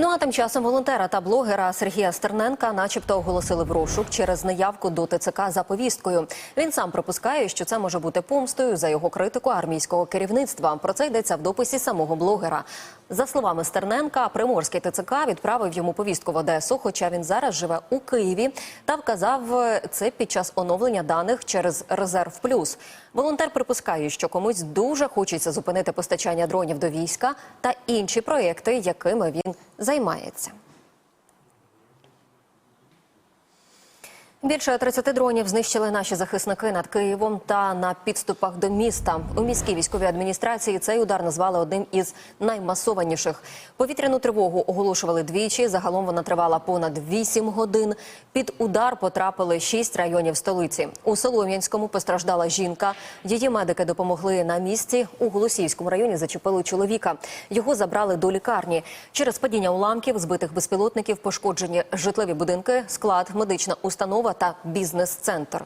Ну а тим часом волонтера та блогера Сергія Стерненка, начебто, оголосили в розшук через неявку до ТЦК за повісткою. Він сам припускає, що це може бути помстою за його критику армійського керівництва. Про це йдеться в дописі самого блогера. За словами Стерненка, Приморський ТЦК відправив йому повістку в Одесу, хоча він зараз живе у Києві та вказав це під час оновлення даних через резерв плюс. Волонтер припускає, що комусь дуже хочеться зупинити постачання дронів до війська та інші проекти, якими він займається. Більше 30 дронів знищили наші захисники над Києвом та на підступах до міста. У міській військовій адміністрації цей удар назвали одним із наймасованіших. Повітряну тривогу оголошували двічі. Загалом вона тривала понад 8 годин. Під удар потрапили 6 районів столиці. У Солом'янському постраждала жінка. Її медики допомогли на місці. У Голосіївському районі зачепили чоловіка. Його забрали до лікарні. Через падіння уламків збитих безпілотників пошкоджені житлові будинки, склад, медична установа та бізнес-центр.